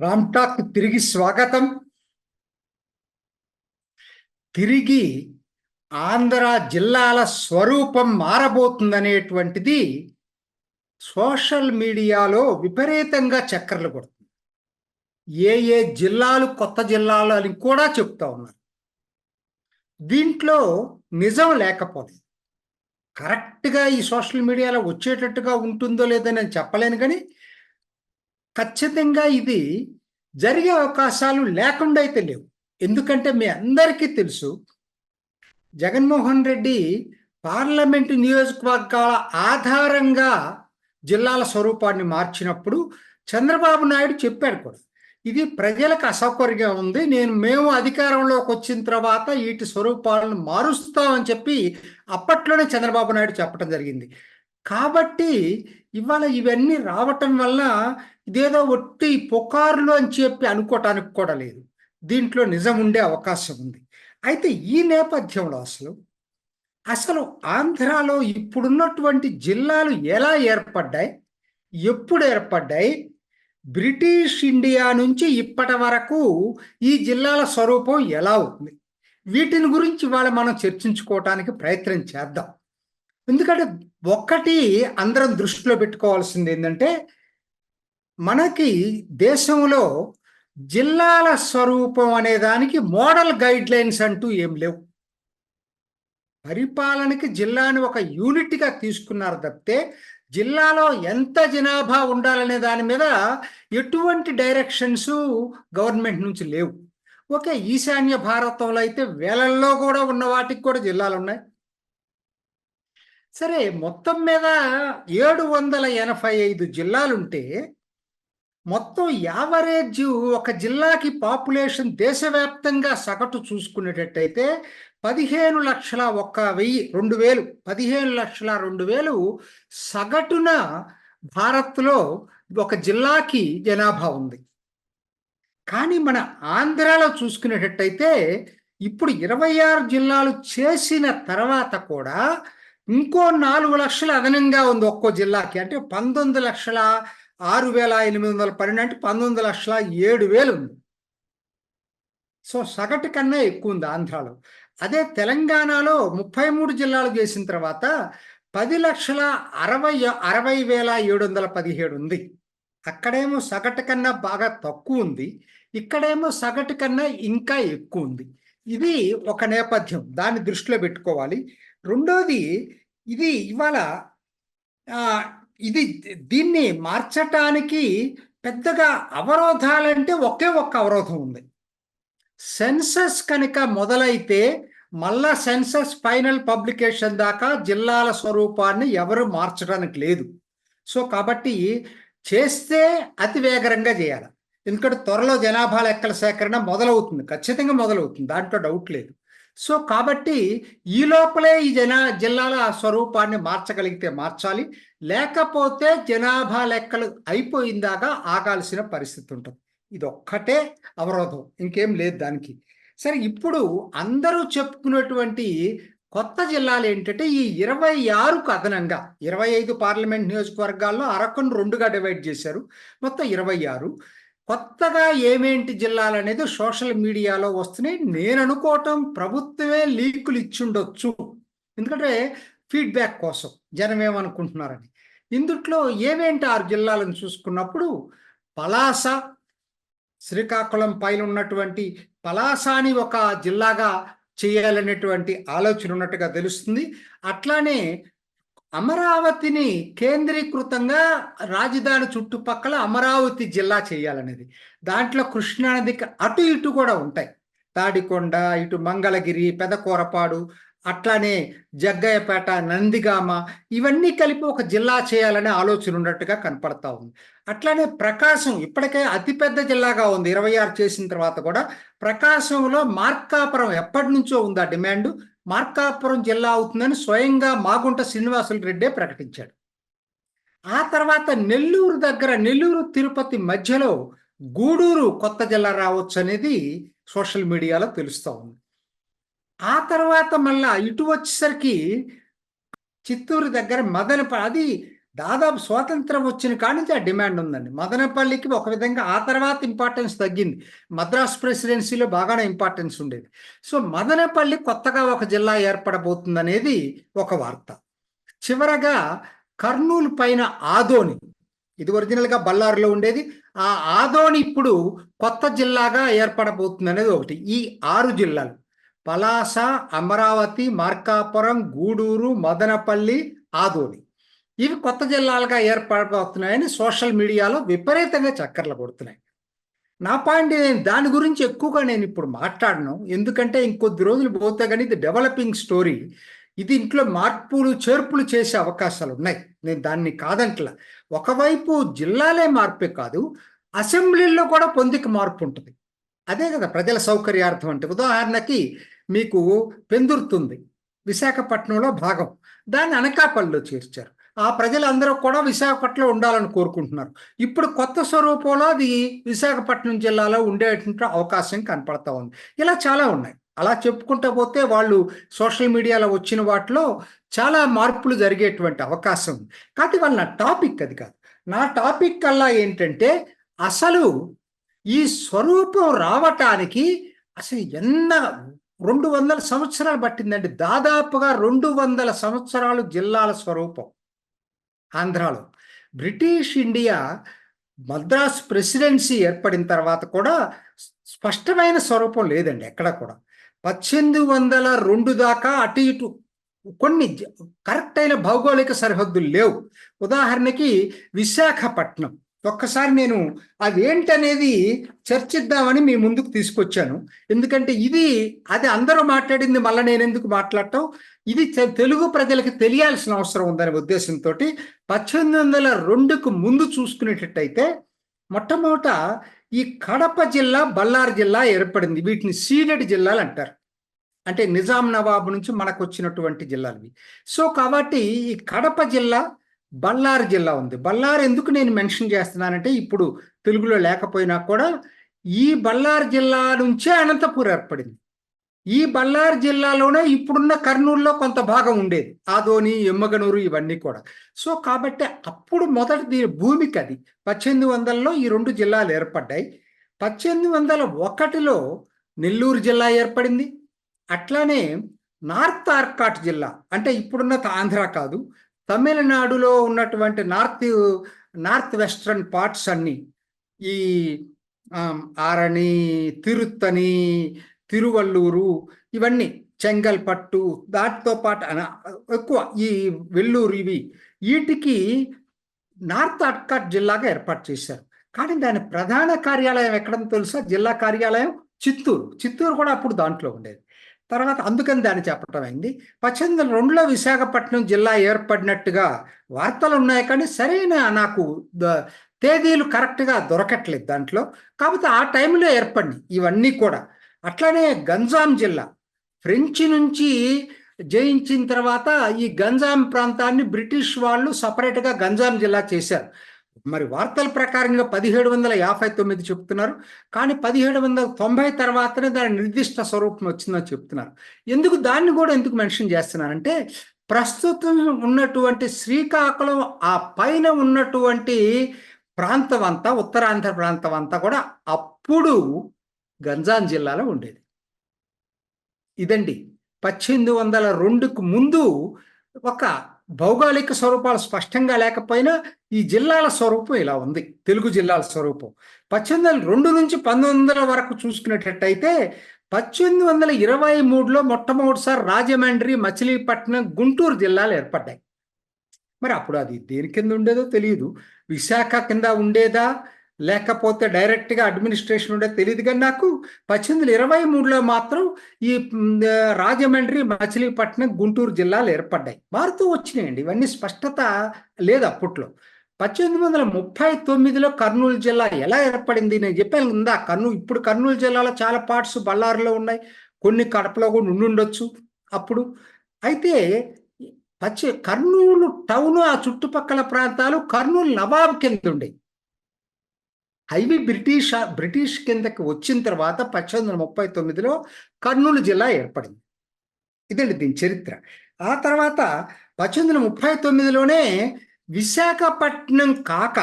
రామ్టాక్ తిరిగి స్వాగతం. తిరిగి ఆంధ్ర జిల్లాల స్వరూపం మారబోతుందనేటువంటిది సోషల్ మీడియాలో విపరీతంగా చక్కర్లు కొడుతుంది. ఏ ఏ జిల్లాలు కొత్త జిల్లాలు అని కూడా చెప్తా ఉన్నారు. దీంట్లో నిజం లేకపోతే కరెక్ట్గా ఈ సోషల్ మీడియాలో వచ్చేటట్టుగా ఉంటుందో లేదో నేను చెప్పలేను కానీ ఖచ్చితంగా ఇది జరిగే అవకాశాలు లేకుండా అయితే లేవు. ఎందుకంటే మీ అందరికీ తెలుసు జగన్మోహన్ రెడ్డి పార్లమెంటు నియోజకవర్గాల ఆధారంగా జిల్లాల స్వరూపాన్ని మార్చినప్పుడు చంద్రబాబు నాయుడు చెప్పాడు కూడా. ఇది ప్రజలకు అసౌకర్యంగా ఉంది. నేను మేము అధికారంలోకి వచ్చిన తర్వాత వీటి స్వరూపాలను మారుస్తామని చెప్పి అప్పట్లోనే చంద్రబాబు నాయుడు చెప్పడం జరిగింది. కాబట్టి ఇవాళ ఇవన్నీ రావటం వల్ల ఇదేదో ఒట్టి పుకార్లు అని చెప్పి అనుకోవటానికి కూడా లేదు. దీంట్లో నిజం ఉండే అవకాశం ఉంది. అయితే ఈ నేపథ్యంలో అసలు అసలు ఆంధ్రాలో ఇప్పుడున్నటువంటి జిల్లాలు ఎలా ఏర్పడ్డాయి? ఎప్పుడు ఏర్పడ్డాయి? బ్రిటిష్ ఇండియా నుంచి ఇప్పటి వరకు ఈ జిల్లాల స్వరూపం ఎలా ఉంది? వీటిని గురించి ఇవాళ మనం చర్చించుకోవటానికి ప్రయత్నం చేద్దాం. ఎందుకంటే ఒక్కటి అందరం దృష్టిలో పెట్టుకోవాల్సింది ఏంటంటే మనకి దేశంలో జిల్లాల స్వరూపం అనే దానికి మోడల్ గైడ్ లైన్స్ అంటూ ఏం లేవు. పరిపాలనకి జిల్లాని ఒక యూనిట్గా తీసుకున్నారు తప్పితే జిల్లాలో ఎంత జనాభా ఉండాలనే దాని మీద ఎటువంటి డైరెక్షన్స్ గవర్నమెంట్ నుంచి లేవు. ఓకే ఈశాన్య భారతంలో అయితే వేలల్లో కూడా ఉన్న వాటికి కూడా జిల్లాలు ఉన్నాయి. సరే మొత్తం మీద ఏడు వందల ఎనభై ఐదు జిల్లాలుంటే మొత్తం యావరేజ్ ఒక జిల్లాకి పాపులేషన్ దేశవ్యాప్తంగా సగటు చూసుకునేటట్టయితే పదిహేను లక్షల ఒక్క వెయ్యి రెండు వేలు పదిహేను లక్షల రెండు వేలు సగటున భారత్లో ఒక జిల్లాకి జనాభా ఉంది. కానీ మన ఆంధ్రాలో చూసుకునేటట్టయితే ఇప్పుడు ఇరవై ఆరు జిల్లాలు చేసిన తర్వాత కూడా ఇంకో నాలుగు లక్షల అదనంగా ఉంది ఒక్కో జిల్లాకి. అంటే పంతొమ్మిది లక్షల ఆరు వేల ఎనిమిది వందల పన్నెండు అంటే పంతొమ్మిది లక్షల ఏడు వేలు ఉంది. సో సగటు కన్నా ఎక్కువ ఉంది ఆంధ్రాలో. అదే తెలంగాణలో ముప్పై మూడు జిల్లాలు చేసిన తర్వాత పది లక్షల అరవై అరవై వేల ఏడు వందల పదిహేడు ఉంది. అక్కడేమో సగటు కన్నా బాగా తక్కువ ఉంది. ఇక్కడేమో సగటు కన్నా ఇంకా ఎక్కువ ఉంది. ఇది ఒక నేపథ్యం. దాన్ని దృష్టిలో పెట్టుకోవాలి. రెండోది ఇది ఇవాళ ఇది దీన్ని మార్చటానికి పెద్దగా అవరోధాలంటే ఒకే ఒక్క అవరోధం ఉంది. సెన్సస్ కనుక మొదలైతే మళ్ళా సెన్సస్ ఫైనల్ పబ్లికేషన్ దాకా జిల్లాల స్వరూపాన్ని ఎవరు మార్చడానికి లేదు. సో కాబట్టి చేస్తే అతి వేగరంగా చేయాలి. ఎందుకంటే త్వరలో జనాభా లెక్కల సేకరణ మొదలవుతుంది. ఖచ్చితంగా మొదలవుతుంది. దాంట్లో డౌట్ లేదు. సో కాబట్టి ఈ లోపలే ఈ జనా జిల్లాల స్వరూపాన్ని మార్చగలిగితే మార్చాలి. లేకపోతే జనాభా లెక్కలు అయిపోయిందాకా ఆగాల్సిన పరిస్థితి ఉంటుంది. ఇది ఒక్కటే అవరోధం. ఇంకేం లేదు దానికి. సరే ఇప్పుడు అందరూ చెప్పుకున్నటువంటి కొత్త జిల్లాలు ఏంటంటే ఈ ఇరవై ఆరుకు అదనంగా ఇరవై ఐదు పార్లమెంట్ నియోజకవర్గాల్లో అరకును రెండుగా డివైడ్ చేశారు. మొత్తం ఇరవై ఆరు. కొత్తగా ఏమేంటి జిల్లాలు అనేది సోషల్ మీడియాలో వస్తున్నాయి. నేను అనుకోవటం ప్రభుత్వమే లీకులు ఇచ్చుండొచ్చు. ఎందుకంటే ఫీడ్బ్యాక్ కోసం జనం ఏమనుకుంటున్నారని. ఇందుట్లో ఏమేంటి ఆరు జిల్లాలను చూసుకున్నప్పుడు పలాస శ్రీకాకుళం పైన ఉన్నటువంటి పలాసాని ఒక జిల్లాగా చేయాలనేటువంటి ఆలోచన ఉన్నట్టుగా తెలుస్తుంది. అట్లానే అమరావతిని కేంద్రీకృతంగా రాజధాని చుట్టుపక్కల అమరావతి జిల్లా చేయాలనేది. దాంట్లో కృష్ణానదికి అటు ఇటు కూడా ఉంటాయి. తాడికొండ ఇటు మంగళగిరి పెదకూరపాడు అట్లానే జగ్గయ్యపేట నందిగామ ఇవన్నీ కలిపి ఒక జిల్లా చేయాలనే ఆలోచన ఉన్నట్టుగా కనపడతా ఉంది. అట్లానే ప్రకాశం ఇప్పటికే అతిపెద్ద జిల్లాగా ఉంది. ఇరవై ఆరు చేసిన తర్వాత కూడా ప్రకాశంలో మార్కాపురం ఎప్పటి నుంచో ఉంది ఆ డిమాండ్? మార్కాపురం జిల్లా అవుతుందని స్వయంగా మాగుంట శ్రీనివాసులు రెడ్డే ప్రకటించాడు. ఆ తర్వాత నెల్లూరు దగ్గర నెల్లూరు తిరుపతి మధ్యలో గూడూరు కొత్త జిల్లా రావచ్చు అనేది సోషల్ మీడియాలో తెలుస్తూ ఉంది. ఆ తర్వాత మళ్ళా ఇటు వచ్చేసరికి చిత్తూరు దగ్గర మదనపల్లి అది దాదాపు స్వాతంత్రం వచ్చిన కాడి నుంచి ఆ డిమాండ్ ఉందండి. మదనపల్లికి ఒక విధంగా ఆ తర్వాత ఇంపార్టెన్స్ తగ్గింది. మద్రాస్ ప్రెసిడెన్సీలో బాగానే ఇంపార్టెన్స్ ఉండేది. సో మదనపల్లి కొత్తగా ఒక జిల్లా ఏర్పడబోతుంది అనేది ఒక వార్త. చివరగా కర్నూలు పైన ఆదోని ఇది ఒరిజినల్గా బళ్ళారులో ఉండేది. ఆ ఆదోని ఇప్పుడు కొత్త జిల్లాగా ఏర్పడబోతుంది అనేది ఒకటి. ఈ ఆరు జిల్లాలు. పలాస అమరావతి మార్కాపురం గూడూరు మదనపల్లి ఆదోని. ఇవి కొత్త జిల్లాలుగా ఏర్పడబోతున్నాయని సోషల్ మీడియాలో విపరీతంగా చక్కర్లు కొడుతున్నాయి. నా పాయింట్ నేను దాని గురించి ఎక్కువగా నేను ఇప్పుడు మాట్లాడను. ఎందుకంటే ఇంకొద్ది రోజులు పోతే కానీ ఇది డెవలపింగ్ స్టోరీ ఇది ఇంట్లో మార్పులు చేర్పులు చేసే అవకాశాలు ఉన్నాయి. నేను దాన్ని కాదంట్లా. ఒకవైపు జిల్లాలే మార్పే కాదు అసెంబ్లీలో కూడా పొందిక మార్పు ఉంటుంది. అదే కదా ప్రజల సౌకర్యార్థం అంటే. ఉదాహరణకి మీకు పెందుర్తుంది. విశాఖపట్నంలో భాగం. దాన్ని అనకాపల్లిలో చేర్చారు. ఆ ప్రజలందరూ కూడా విశాఖపట్నంలో ఉండాలని కోరుకుంటున్నారు. ఇప్పుడు కొత్త స్వరూపంలో అది విశాఖపట్నం జిల్లాలో ఉండేటువంటి అవకాశం కనపడతా ఉంది. ఇలా చాలా ఉన్నాయి. అలా చెప్పుకుంటూ పోతే వాళ్ళు సోషల్ మీడియాలో వచ్చిన వాటిలో చాలా మార్పులు జరిగేటువంటి అవకాశం ఉంది. కాబట్టి వాళ్ళ నా టాపిక్ అది కాదు. నా టాపిక్ కల్లా ఏంటంటే అసలు ఈ స్వరూపం రావటానికి అసలు ఎన్న రెండు వందల సంవత్సరాలు పట్టిందండి. దాదాపుగా రెండు వందల సంవత్సరాలు జిల్లాల స్వరూపం. ఆంధ్రాలో. బ్రిటిష్ ఇండియా మద్రాస్ ప్రెసిడెన్సీ ఏర్పడిన తర్వాత కూడా స్పష్టమైన స్వరూపం లేదండి ఎక్కడ కూడా. పద్దెనిమిది వందల రెండు దాకా అటు ఇటు కొన్ని కరెక్ట్ అయిన భౌగోళిక సరిహద్దులు లేవు. ఉదాహరణకి విశాఖపట్నం. ఒక్కసారి నేను అది చర్చిద్దామని మీ ముందుకు తీసుకొచ్చాను. ఎందుకంటే ఇది అది అందరూ మాట్లాడింది మళ్ళీ నేను ఎందుకు మాట్లాడటం? ఇది తెలుగు ప్రజలకు తెలియాల్సిన అవసరం ఉందనే ఉద్దేశంతో పద్దెనిమిది వందల రెండుకు ముందు చూసుకునేటట్టయితే మొట్టమొదట ఈ కడప జిల్లా బళ్ళారి జిల్లా ఏర్పడింది. వీటిని సీడెడ్ జిల్లాలు అంటారు. అంటే నిజాం నవాబు నుంచి మనకు వచ్చినటువంటి జిల్లాలు సో కాబట్టి ఈ కడప జిల్లా బళ్ళారి జిల్లా ఉంది. బళ్ళారి ఎందుకు నేను మెన్షన్ చేస్తున్నానంటే ఇప్పుడు తెలుగులో లేకపోయినా కూడా ఈ బళ్ళారి జిల్లా నుంచే అనంతపూర్ ఏర్పడింది. ఈ బళ్ళారి జిల్లాలోనే ఇప్పుడున్న కర్నూలులో కొంత భాగం ఉండేది. ఆదోని ఎమ్మగనూరు ఇవన్నీ కూడా. సో కాబట్టి అప్పుడు మొదటి భూమికి అది. పద్దెనిమిది వందలలో ఈ రెండు జిల్లాలు ఏర్పడ్డాయి. పద్దెనిమిది వందల ఒకటిలో నెల్లూరు జిల్లా ఏర్పడింది. అట్లానే నార్త్ ఆర్కాట్ జిల్లా. అంటే ఇప్పుడున్న ఆంధ్ర కాదు. తమిళనాడులో ఉన్నటువంటి నార్త్ నార్త్ వెస్ట్రన్ పార్ట్స్ అన్ని ఈ ఆరణి తిరుత్తని తిరువల్లూరు ఇవన్నీ చెంగల్పట్టు దాటితో పాటు ఎక్కువ ఈ వెల్లూరు ఇవి వీటికి నార్త్ అట్కాట్ జిల్లాగా ఏర్పాటు చేశారు. కానీ దాని ప్రధాన కార్యాలయం ఎక్కడ తెలుసా? జిల్లా కార్యాలయం చిత్తూరు. చిత్తూరు కూడా అప్పుడు దాంట్లో ఉండేది. తర్వాత అందుకని దాన్ని చెప్పటం అయింది. పద్దెనిమిది వందల రెండులో విశాఖపట్నం జిల్లా ఏర్పడినట్టుగా వార్తలు ఉన్నాయి కానీ సరైన నాకు తేదీలు కరెక్ట్గా దొరకట్లేదు దాంట్లో. కాకపోతే ఆ టైంలో ఏర్పడినాయి ఇవన్నీ కూడా. అట్లానే గంజాం జిల్లా. ఫ్రెంచ్ నుంచి జయించిన తర్వాత ఈ గంజాం ప్రాంతాన్ని బ్రిటిష్ వాళ్ళు సపరేట్గా గంజాం జిల్లా చేశారు. మరి వార్తల ప్రకారంగా పదిహేడు వందల యాభై తొమ్మిది చెప్తున్నారు. కానీ పదిహేడు వందల తొంభై తర్వాతనే దాని నిర్దిష్ట స్వరూపం వచ్చిందని చెప్తున్నారు. ఎందుకు దాన్ని కూడా ఎందుకు మెన్షన్ చేస్తున్నారంటే ప్రస్తుతం ఉన్నటువంటి శ్రీకాకుళం ఆ పైన ఉన్నటువంటి ప్రాంతం అంతా ఉత్తరాంధ్ర ప్రాంతం అంతా కూడా అప్పుడు గంజాం జిల్లాలో ఉండేది. ఇదండి. పద్దెనిమిది వందల రెండుకు ముందు ఒక భౌగోళిక స్వరూపాలు స్పష్టంగా లేకపోయినా ఈ జిల్లాల స్వరూపం ఇలా ఉంది. తెలుగు జిల్లాల స్వరూపం. పద్దెనిమిది వందల రెండు నుంచి పంతొమ్మిది వందల వరకు చూసుకునేటట్టయితే పద్దెనిమిది వందల ఇరవై మూడులో మొట్టమొదటిసారి రాజమండ్రి మచిలీపట్నం గుంటూరు జిల్లాలు ఏర్పడ్డాయి. మరి అప్పుడు అది దేని కింద ఉండేదో తెలియదు. విశాఖ కింద ఉండేదా? లేకపోతే డైరెక్ట్గా అడ్మినిస్ట్రేషన్ ఉండే తెలియదు కానీ నాకు పద్దెనిమిది ఇరవై మూడులో మాత్రం ఈ రాజమండ్రి మచిలీపట్నం గుంటూరు జిల్లాలు ఏర్పడ్డాయి. మారుతూ వచ్చినాయండి. ఇవన్నీ స్పష్టత లేదు అప్పట్లో. పద్దెనిమిది వందల ముప్పై తొమ్మిదిలో కర్నూలు జిల్లా ఎలా ఏర్పడింది? నేను చెప్పాను ఉందా కర్నూలు ఇప్పుడు కర్నూలు జిల్లాలో చాలా పార్ట్స్ బళ్ళారిలో ఉన్నాయి. కొన్ని కడపలో కూడా ఉండుండొచ్చు అప్పుడు. అయితే పచ్చి కర్నూలు టౌన్ ఆ చుట్టుపక్కల ప్రాంతాలు కర్నూలు నవాబ్ కింద ఉండేవి హైవీ బ్రిటిష్ బ్రిటిష్ కిందకి వచ్చిన తర్వాత పద్దెనిమిది వందల ముప్పై తొమ్మిదిలో కర్నూలు జిల్లా ఏర్పడింది. ఇదండి దీని చరిత్ర. ఆ తర్వాత పద్దెనిమిది వందల ముప్పై తొమ్మిదిలోనే విశాఖపట్నం కాక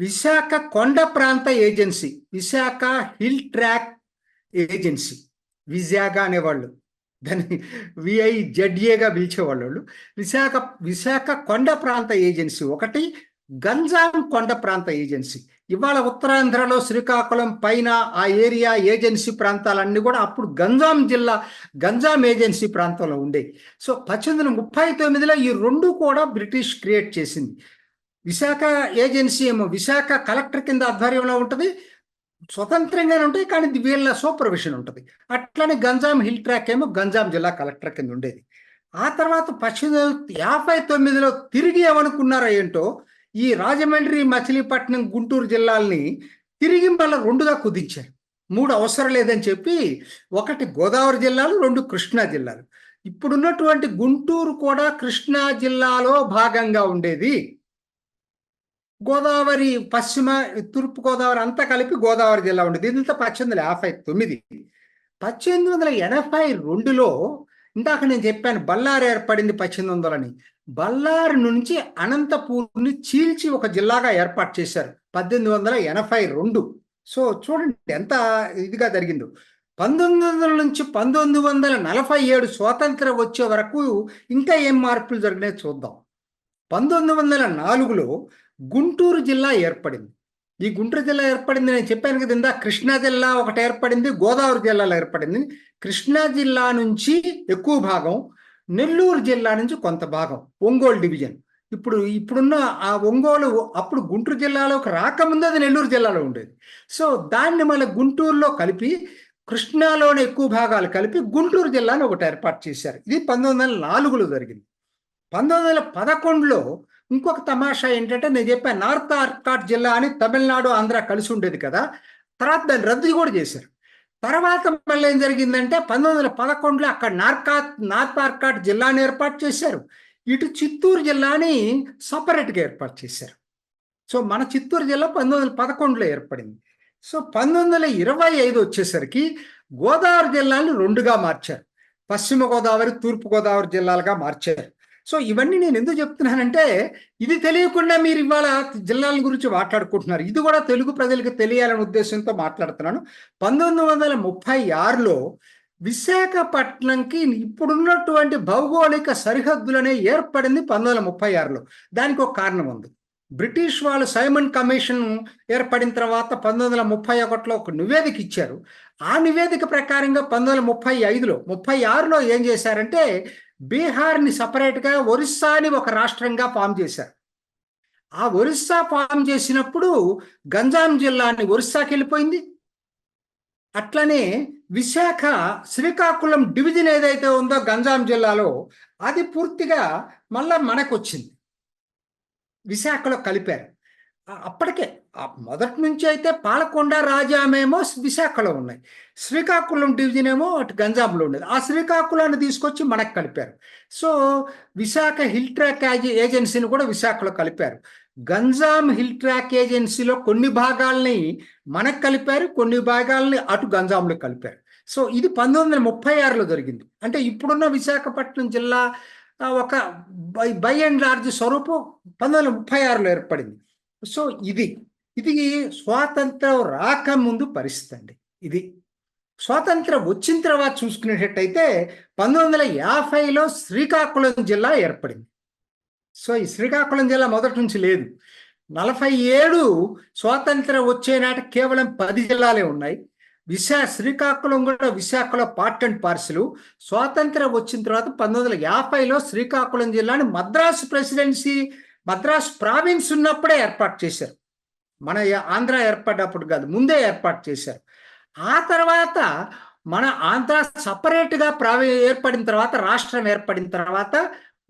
విశాఖ కొండ ప్రాంత agency Visakha hill track agency Visakha అనేవాళ్ళు. దాన్ని విఐ జడ్ఏగా పిలిచేవాళ్ళు వాళ్ళు. విశాఖ విశాఖ కొండ ప్రాంత ఏజెన్సీ ఒకటి గంజాం కొండ ప్రాంత ఏజెన్సీ. ఇవాళ ఉత్తరాంధ్రలో శ్రీకాకుళం పైన ఆ ఏరియా ఏజెన్సీ ప్రాంతాలన్నీ కూడా అప్పుడు గంజాం జిల్లా గంజాం ఏజెన్సీ ప్రాంతంలో ఉండేవి సో పద్దెనిమిది వందల ముప్పై తొమ్మిదిలో ఈ రెండు కూడా బ్రిటిష్ క్రియేట్ చేసింది. విశాఖ ఏజెన్సీ ఏమో విశాఖ కలెక్టర్ కింద ఆధ్వర్యంలో ఉంటుంది స్వతంత్రంగానే ఉంటాయి కానీ వీళ్ళ సూపర్విషన్ ఉంటుంది. అట్లనే గంజాం హిల్ ట్రాక్ ఏమో గంజాం జిల్లా కలెక్టర్ కింద ఉండేది. ఆ తర్వాత పద్దెనిమిది యాభై తొమ్మిదిలో తిరిగి ఏమనుకున్నారో ఏంటో ఈ రాజమండ్రి మచిలీపట్నం గుంటూరు జిల్లాల్ని తిరిగింపల రెండుగా కుదించారు. మూడు అవసరం లేదని చెప్పి ఒకటి గోదావరి జిల్లాలు రెండు కృష్ణా జిల్లాలు. ఇప్పుడున్నటువంటి గుంటూరు కూడా కృష్ణా జిల్లాలో భాగంగా ఉండేది. గోదావరి పశ్చిమ తూర్పు గోదావరి అంతా కలిపి గోదావరి జిల్లా ఉండేది. దీనితో పద్దెనిమిది వందల యాభై తొమ్మిది. పద్దెనిమిది వందల ఎనభై రెండులో ఇందాక నేను చెప్పాను బల్లారు ఏర్పడింది పద్దెనిమిది వందలని. బల్లారు నుంచి అనంతపూర్ని చీల్చి ఒక జిల్లాగా ఏర్పాటు చేశారు పద్దెనిమిది వందల ఎనభై రెండు. సో చూడండి ఎంత ఇదిగా జరిగిందో. పంతొమ్మిది వందల నుంచి పంతొమ్మిది వందల నలభై ఏడు స్వాతంత్రం వచ్చే వరకు ఇంకా ఏం మార్పులు జరిగినాయో చూద్దాం. పంతొమ్మిది వందల నాలుగులో గుంటూరు జిల్లా ఏర్పడింది. ఈ గుంటూరు జిల్లా ఏర్పడింది నేను చెప్పాను కదా ఇందా కృష్ణా జిల్లా ఒకటి ఏర్పడింది గోదావరి జిల్లాలో ఏర్పడింది. కృష్ణా జిల్లా నుంచి ఎక్కువ భాగం నెల్లూరు జిల్లా నుంచి కొంత భాగం ఒంగోలు డివిజన్. ఇప్పుడు ఇప్పుడున్న ఆ ఒంగోలు అప్పుడు గుంటూరు జిల్లాలోకి రాకముందు అది నెల్లూరు జిల్లాలో ఉండేది. సో దాన్ని మళ్ళీ గుంటూరులో కలిపి కృష్ణాలోని ఎక్కువ భాగాలు కలిపి గుంటూరు జిల్లాని ఒకటి ఏర్పాటు చేశారు. ఇది పంతొమ్మిది వందల నాలుగులో జరిగింది. పంతొమ్మిది వందల పదకొండులో ఇంకొక తమాషా ఏంటంటే నేను చెప్పాను నార్త్ ఆర్కాట్ జిల్లా అని తమిళనాడు ఆంధ్ర కలిసి ఉండేది కదా. తర్వాత దాన్ని రద్దు కూడా చేశారు. తర్వాత మళ్ళీ ఏం జరిగిందంటే పంతొమ్మిది వందల పదకొండులో అక్కడ నార్కా నార్త్ ఆర్కాట్ జిల్లాని ఏర్పాటు చేశారు. ఇటు చిత్తూరు జిల్లాని సపరేట్గా ఏర్పాటు చేశారు. సో మన చిత్తూరు జిల్లా పంతొమ్మిది వందల పదకొండులో ఏర్పడింది. సో పంతొమ్మిది వందల ఇరవై ఐదు వచ్చేసరికి గోదావరి జిల్లాని రెండుగా మార్చారు. పశ్చిమ గోదావరి తూర్పు గోదావరి జిల్లాలుగా మార్చారు. సో ఇవన్నీ నేను ఎందుకు చెప్తున్నానంటే ఇది తెలియకుండా మీరు ఇవాళ జిల్లాల గురించి మాట్లాడుకుంటున్నారు. ఇది కూడా తెలుగు ప్రజలకు తెలియాలనే ఉద్దేశంతో మాట్లాడుతున్నాను. పంతొమ్మిది వందల ముప్పై ఆరులో విశాఖపట్నంకి ఇప్పుడున్నటువంటి భౌగోళిక సరిహద్దులనే ఏర్పడింది పంతొమ్మిది వందల ముప్పై ఆరులో. దానికి ఒక కారణం ఉంది. బ్రిటిష్ వాళ్ళు సైమన్ కమిషన్ ఏర్పడిన తర్వాత పంతొమ్మిది వందల ముప్పై ఒకటిలో ఒక నివేదిక ఇచ్చారు. ఆ నివేదిక ప్రకారంగా పంతొమ్మిది వందల ముప్పై ఐదులో ముప్పై ఆరులో ఏం చేశారంటే బీహార్ని సపరేట్గా ఒరిస్సాని ఒక రాష్ట్రంగా ఫామ్ చేశారు. ఆ ఒరిస్సా ఫామ్ చేసినప్పుడు గంజాం జిల్లాని ఒరిస్సాకి వెళ్ళిపోయింది. అట్లనే విశాఖ శ్రీకాకుళం డివిజన్ ఏదైతే ఉందో గంజాం జిల్లాలో అది పూర్తిగా మళ్ళా మనకు వచ్చింది విశాఖలో కలిపారు. అప్పటికే. మొదటి నుంచి అయితే పాలకొండ రాజామేమో విశాఖలో ఉన్నాయి. శ్రీకాకుళం డివిజన్ ఏమో అటు గంజాంలో ఉండేది ఆ శ్రీకాకుళాన్ని తీసుకొచ్చి మనకు కలిపారు. సో విశాఖ హిల్ ట్రాక్ ఏజెన్సీని కూడా విశాఖలో కలిపారు. గంజాం హిల్ ట్రాక్ ఏజెన్సీలో కొన్ని భాగాల్ని మనకు కలిపారు కొన్ని భాగాల్ని అటు గంజాంలో కలిపారు. సో ఇది పంతొమ్మిది వందల ముప్పై ఆరులో జరిగింది. అంటే ఇప్పుడున్న విశాఖపట్నం జిల్లా ఒక బై బై అండ్ లార్జ్ స్వరూపం పంతొమ్మిది వందల ముప్పై ఆరులో ఏర్పడింది. సో ఇది ఇది స్వాతంత్రం రాకముందు పరిస్థితి అండి ఇది స్వాతంత్రం వచ్చిన తర్వాత చూసుకునేటట్టయితే పంతొమ్మిది వందల యాభైలో శ్రీకాకుళం జిల్లా ఏర్పడింది. సో ఈ శ్రీకాకుళం జిల్లా మొదటి నుంచి లేదు. నలభై ఏడు స్వాతంత్రం వచ్చేనాటి కేవలం పది జిల్లాలే ఉన్నాయి. విశా శ్రీకాకుళం కూడా విశాఖలో పార్ట్ అండ్ పార్సల్. స్వాతంత్రం వచ్చిన తర్వాత పంతొమ్మిది వందల యాభైలో శ్రీకాకుళం జిల్లాని మద్రాసు ప్రెసిడెన్సీ మద్రాస్ ప్రావిన్స్ ఉన్నప్పుడే ఏర్పాటు చేశారు. మన ఆంధ్ర ఏర్పడ్డప్పుడు కాదు ముందే ఏర్పాటు చేశారు. ఆ తర్వాత మన ఆంధ్ర సపరేట్గా ప్రావి ఏర్పడిన తర్వాత రాష్ట్రం ఏర్పడిన తర్వాత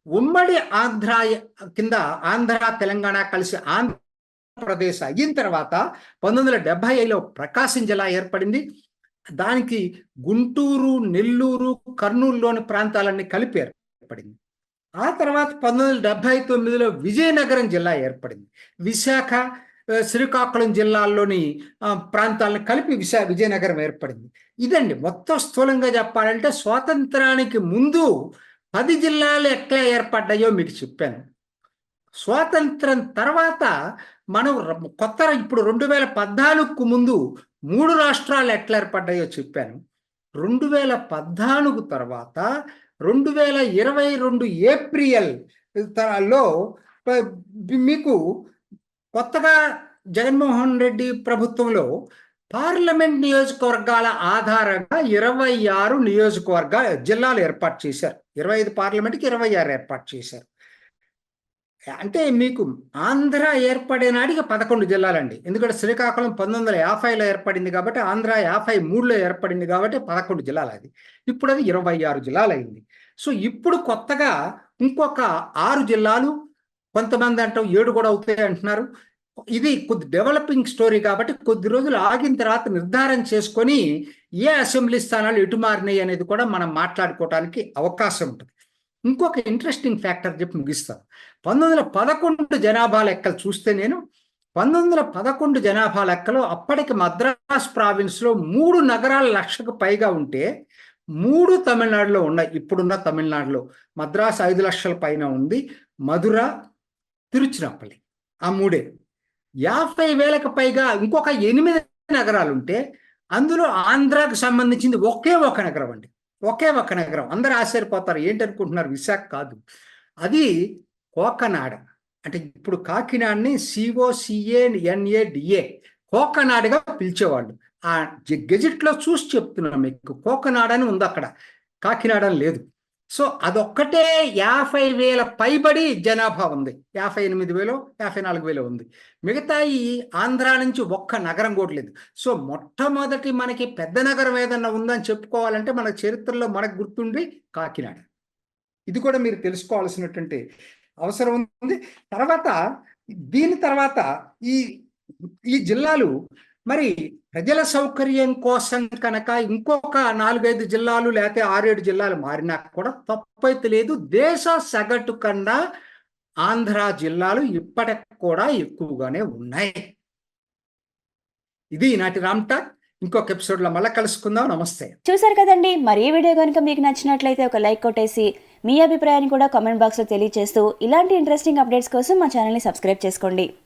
ఉమ్మడి ఆంధ్ర కింద ఆంధ్ర తెలంగాణ కలిసి ఆంధ్రప్రదేశ్ అయిన తర్వాత పంతొమ్మిది వందల డెబ్బై ఐదులో ప్రకాశం జిల్లా ఏర్పడింది. దానికి గుంటూరు నెల్లూరు కర్నూలులోని ప్రాంతాలన్నీ కలిపి ఏర్పడింది. ఆ తర్వాత పంతొమ్మిది వందల డెబ్బై తొమ్మిదిలో విజయనగరం జిల్లా ఏర్పడింది. విశాఖ శ్రీకాకుళం జిల్లాల్లోని ప్రాంతాలను కలిపి విశా విజయనగరం ఏర్పడింది. ఇదండి మొత్తం స్థూలంగా చెప్పాలంటే స్వాతంత్రానికి ముందు పది జిల్లాలు ఎట్లా ఏర్పడ్డాయో మీకు చెప్పాను. స్వాతంత్రం తర్వాత మనం కొత్త ఇప్పుడు రెండు వేల పద్నాలుగుకు ముందు మూడు రాష్ట్రాలు ఎట్లా ఏర్పడ్డాయో చెప్పాను. రెండు వేల పద్నాలుగు తర్వాత రెండు వేల ఇరవై రెండు ఏప్రిల్లో మీకు కొత్తగా జగన్మోహన్ రెడ్డి ప్రభుత్వంలో పార్లమెంట్ నియోజకవర్గాల ఆధారంగా ఇరవై ఆరు నియోజకవర్గ జిల్లాలు ఏర్పాటు చేశారు. ఇరవై ఐదు పార్లమెంట్కి ఇరవై ఆరు ఏర్పాటు చేశారు. అంటే మీకు ఆంధ్ర ఏర్పడే నాటికి పదకొండు జిల్లాలండి. ఎందుకంటే శ్రీకాకుళం పంతొమ్మిది వందల యాభైలో ఏర్పడింది కాబట్టి ఆంధ్ర యాభై మూడులో ఏర్పడింది కాబట్టి పదకొండు జిల్లాలు అది ఇప్పుడు అది ఇరవై ఆరు జిల్లాలు అయింది సో ఇప్పుడు కొత్తగా ఇంకొక ఆరు జిల్లాలు కొంతమంది అంటాం ఏడు కూడా అవుతాయి అంటున్నారు. ఇది కొద్ది డెవలపింగ్ స్టోరీ కాబట్టి కొద్ది రోజులు ఆగిన తర్వాత నిర్ధారణ చేసుకొని ఏ అసెంబ్లీ స్థానాలు ఎటు మారినాయి అనేది కూడా మనం మాట్లాడుకోవడానికి అవకాశం ఉంటుంది. ఇంకొక ఇంట్రెస్టింగ్ ఫ్యాక్టర్ చెప్పి ముగిస్తాను. పంతొమ్మిది వందల పదకొండు జనాభా లెక్కలు చూస్తే నేను పంతొమ్మిది వందల పదకొండు జనాభా లెక్కలో అప్పటికి మద్రాస్ ప్రావిన్స్లో మూడు నగరాల లక్షకు పైగా ఉంటే మూడు తమిళనాడులో ఉన్నాయి. ఇప్పుడున్న తమిళనాడులో మద్రాస్ ఐదు లక్షల పైన ఉంది. మధుర తిరుచిరాపల్లి ఆ మూడే. యాభై వేలకు పైగా ఇంకొక ఎనిమిది నగరాలు ఉంటే అందులో ఆంధ్రాకు సంబంధించింది ఒకే ఒక నగరం అండి. ఒకే ఒక నగరం. అందరూ ఆశ్చర్యపోతారు. ఏంటనుకుంటున్నారు? విశాఖ కాదు. అది కోకనాడ. అంటే ఇప్పుడు కాకినాడని సిఓసిఏ ఎన్ఏడిఏ కోకనాడగా పిలిచేవాళ్ళు. ఆ గెజిట్లో చూసి చెప్తున్నాను మీకు. కోకనాడ అని ఉంది అక్కడ. కాకినాడ అని లేదు. సో అదొక్కటే యాభై వేల పైబడి జనాభా ఉంది. యాభై ఎనిమిది వేలు యాభై నాలుగు వేలు ఉంది. మిగతా ఈ ఆంధ్ర నుంచి ఒక్క నగరం కూడలేదు సో మొట్టమొదటి మనకి పెద్ద నగరం ఏదన్నా ఉందని చెప్పుకోవాలంటే మన చరిత్రలో మనకు గుర్తుండి కాకినాడ. ఇది కూడా మీరు తెలుసుకోవాల్సినటువంటి అవసరం ఉంది. తర్వాత దీని తర్వాత ఈ ఈ జిల్లాలు మరి ప్రజల సౌకర్యం కోసం కనుక ఇంకొక నాలుగైదు జిల్లాలు లేకపోతే ఆరేడు జిల్లాలు మారినా కూడా తప్పైతే లేదు. దేశ సగటు కన్నా ఆంధ్ర జిల్లాలు ఇప్పటికి కూడా ఎక్కువగానే ఉన్నాయి. ఇది ఈనాటి రామ్ ఇంకొక ఎపిసోడ్లో మళ్ళీ కలుసుకుందాం. నమస్తే. చూసారు కదండి. మరి ఈ వీడియో కనుక మీకు నచ్చినట్లయితే ఒక లైక్ కొట్టేసి మీ అభిప్రాయాన్ని కూడా కామెంట్ బాక్స్లో తెలియజేస్తూ ఇలాంటి ఇంట్రెస్టింగ్ అప్డేట్స్ కోసం మా ఛానల్ని సబ్స్క్రైబ్ చేసుకోండి.